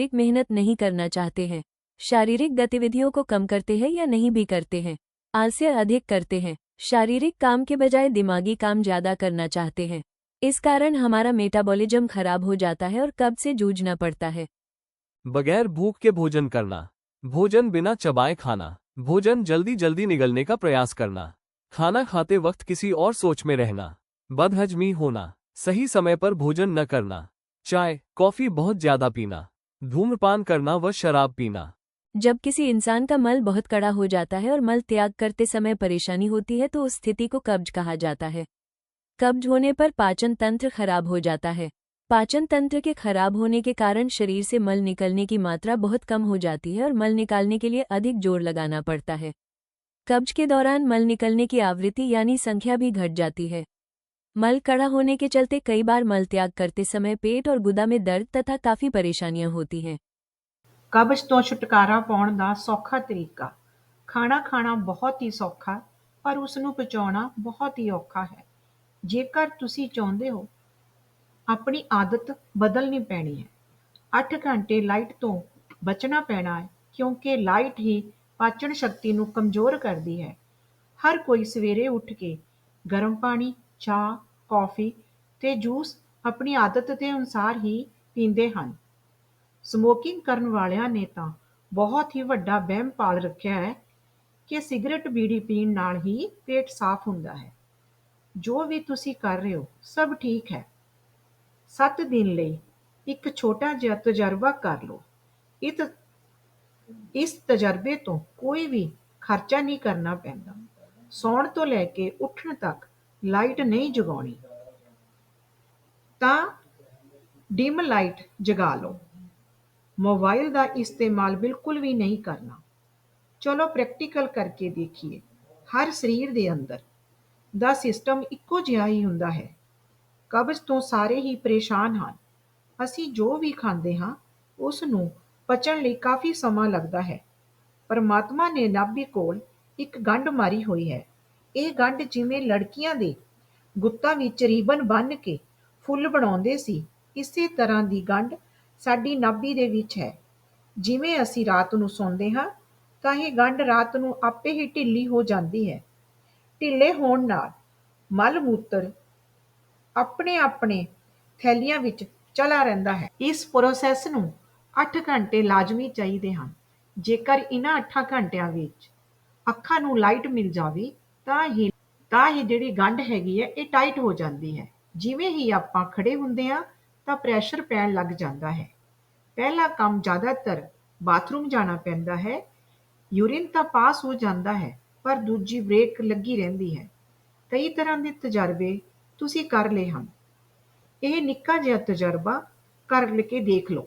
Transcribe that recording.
शारीरिक मेहनत नहीं करना चाहते हैं। शारीरिक गतिविधियों को कम करते हैं या नहीं भी करते हैं। आलस्य अधिक करते हैं। शारीरिक काम के बजाय दिमागी काम ज़्यादा करना चाहते हैं। इस कारण हमारा मेटाबॉलिज्म खराब हो जाता है और कब से जूझना पड़ता है। बगैर भूख के भोजन करना, भोजन बिना चबाए खाना, भोजन जल्दी जल्दी निगलने का प्रयास करना, खाना खाते वक्त किसी और सोच में रहना, बदहजमी होना, सही समय पर भोजन न करना, चाय, कॉफ़ी बहुत ज़्यादा पीना। धूम्रपान करना व शराब पीना। जब किसी इंसान का मल बहुत कड़ा हो जाता है और मल त्याग करते समय परेशानी होती है तो उस स्थिति को कब्ज कहा जाता है। कब्ज होने पर पाचन तंत्र खराब हो जाता है। पाचन तंत्र के खराब होने के कारण शरीर से मल निकलने की मात्रा बहुत कम हो जाती है और मल निकालने के लिए अधिक ज़ोर लगाना पड़ता है। कब्ज के दौरान मल निकलने की आवृत्ति यानी संख्या भी घट जाती है। मल कड़ा होने के चलते कई बार मल त्याग करते समय पेट और गुदा में दर्द तथा काफी परेशानियां होती हैं ਕਬਜ਼ ਤੋਂ ਛੁਟਕਾਰਾ ਪਾਉਣ ਦਾ ਸੌਖਾ ਤਰੀਕਾ ਖਾਣਾ ਖਾਣਾ ਬਹੁਤ ਹੀ ਸੌਖਾ ਪਰ ਉਸ ਨੂੰ ਪਚਾਉਣਾ ਬਹੁਤ ਹੀ ਔਖਾ ਹੈ ਜੇਕਰ ਤੁਸੀਂ ਚਾਹੁੰਦੇ ਹੋ ਆਪਣੀ ਆਦਤ ਬਦਲਣੀ ਪੈਣੀ ਹੈ 8 ਘੰਟੇ ਲਾਈਟ ਤੋਂ ਬਚਣਾ ਪੈਣਾ ਹੈ ਕਿਉਂਕਿ ਲਾਈਟ ਹੀ ਪਾਚਨ ਸ਼ਕਤੀ ਨੂੰ ਕਮਜ਼ੋਰ ਕਰਦੀ ਹੈ ਹਰ ਕੋਈ ਸਵੇਰੇ ਉੱਠ ਕੇ ਗਰਮ ਪਾਣੀ ਚਾਹ, ਕੌਫੀ ਤੇ ਜੂਸ ਆਪਣੀ ਆਦਤ ਦੇ ਅਨੁਸਾਰ ਹੀ ਪੀਂਦੇ ਹਨ। ਸਮੋਕਿੰਗ ਕਰਨ ਵਾਲਿਆਂ ਨੇ ਤਾਂ ਬਹੁਤ ਹੀ ਵੱਡਾ ਵਹਿਮ ਪਾਲ ਰੱਖਿਆ ਹੈ ਕਿ ਸਿਗਰਟ ਬੀੜੀ ਪੀਣ ਨਾਲ ਹੀ ਪੇਟ ਸਾਫ਼ ਹੁੰਦਾ ਹੈ। ਜੋ ਵੀ ਤੁਸੀਂ ਕਰ ਰਹੇ ਹੋ, ਸਭ ਠੀਕ ਹੈ। 7 ਦਿਨ ਲਈ ਇੱਕ ਛੋਟਾ ਜਿਹਾ ਤਜਰਬਾ ਕਰ ਲਓ। ਇਹ ਇਸ ਤਜਰਬੇ ਤੋਂ ਕੋਈ ਵੀ ਖਰਚਾ ਨਹੀਂ ਕਰਨਾ ਪੈਂਦਾ। ਸੌਣ ਤੋਂ ਲੈ ਕੇ ਉੱਠਣ ਤੱਕ ਲਾਈਟ ਨਹੀਂ ਜਗਾਉਣੀ, ਤਾਂ ਡਿਮ ਲਾਈਟ ਜਗਾ ਲਓ। ਮੋਬਾਈਲ ਦਾ ਇਸਤੇਮਾਲ ਬਿਲਕੁਲ ਵੀ ਨਹੀਂ ਕਰਨਾ। ਚਲੋ ਪ੍ਰੈਕਟੀਕਲ ਕਰਕੇ ਦੇਖੀਏ। ਹਰ ਸਰੀਰ ਦੇ ਅੰਦਰ ਦਾ ਸਿਸਟਮ ਇੱਕੋ ਜਿਹਾ ਹੀ ਹੁੰਦਾ ਹੈ। ਕਬਜ਼ ਤੋਂ ਸਾਰੇ ਹੀ ਪਰੇਸ਼ਾਨ ਹਨ। ਅਸੀਂ ਜੋ ਵੀ ਖਾਂਦੇ ਹਾਂ, ਉਸ ਨੂੰ ਪਚਣ ਲਈ ਕਾਫੀ ਸਮਾਂ ਲੱਗਦਾ ਹੈ। ਪਰਮਾਤਮਾ ਨੇ ਨਾਭੀ ਕੋਲ ਇੱਕ ਗੰਢ ਮਾਰੀ ਹੋਈ ਹੈ। ਇਹ ਗੰਢ ਜਿਵੇਂ ਲੜਕੀਆਂ ਦੇ ਗੁੱਤਾਂ ਵਿੱਚ ਰੀਬਨ ਬੰਨ੍ਹ ਕੇ ਫੁੱਲ ਬਣਾਉਂਦੇ ਸੀ, ਇਸੇ ਤਰ੍ਹਾਂ ਦੀ ਗੰਢ ਸਾਡੀ ਨਾਭੀ ਦੇ ਵਿੱਚ ਹੈ। ਜਿਵੇਂ ਅਸੀਂ ਰਾਤ ਨੂੰ ਸੌਂਦੇ ਹਾਂ, ਤਾਂ ਇਹ ਗੰਢ ਰਾਤ ਨੂੰ ਆਪੇ ਹੀ ਢਿੱਲੀ ਹੋ ਜਾਂਦੀ ਹੈ। ਢਿੱਲੇ ਹੋਣ ਨਾਲ ਮਲ ਮੂਤਰ ਆਪਣੇ ਆਪਣੇ ਥੈਲੀਆਂ ਵਿੱਚ ਚਲਾ ਰਹਿੰਦਾ ਹੈ। ਇਸ ਪ੍ਰੋਸੈਸ ਨੂੰ ਅੱਠ ਘੰਟੇ ਲਾਜ਼ਮੀ ਚਾਹੀਦੇ ਹਨ। ਜੇਕਰ ਇਹਨਾਂ 8 ਘੰਟਿਆਂ ਵਿੱਚ ਅੱਖਾਂ ਨੂੰ ਲਾਈਟ ਮਿਲ ਜਾਵੇ ਤਾਂ ਹੀ ਤਾਂ ਹੀ ਜਿਹੜੀ ਗੰਢ ਹੈਗੀ ਹੈ, ਇਹ ਟਾਈਟ ਹੋ ਜਾਂਦੀ ਹੈ। ਜਿਵੇਂ ਹੀ ਆਪਾਂ ਖੜੇ ਹੁੰਦੇ ਆ ਤਾਂ ਪ੍ਰੈਸ਼ਰ ਪੈਣ ਲੱਗ ਜਾਂਦਾ ਹੈ। ਪਹਿਲਾ ਕੰਮ ਜ਼ਿਆਦਾਤਰ ਬਾਥਰੂਮ ਜਾਣਾ ਪੈਂਦਾ ਹੈ। ਯੂਰਿਨ ਤਾਂ ਪਾਸ ਹੋ ਜਾਂਦਾ ਹੈ, ਪਰ ਦੂਜੀ ਬ੍ਰੇਕ ਲੱਗੀ ਰਹਿੰਦੀ ਹੈ। ਕਈ ਤਰ੍ਹਾਂ ਦੇ ਤਜਰਬੇ ਤੁਸੀਂ ਕਰ ਲਏ ਹਨ। ਇਹ ਨਿੱਕਾ ਜਿਹਾ ਤਜਰਬਾ ਕਰ ਕੇ ਦੇਖ ਲਓ।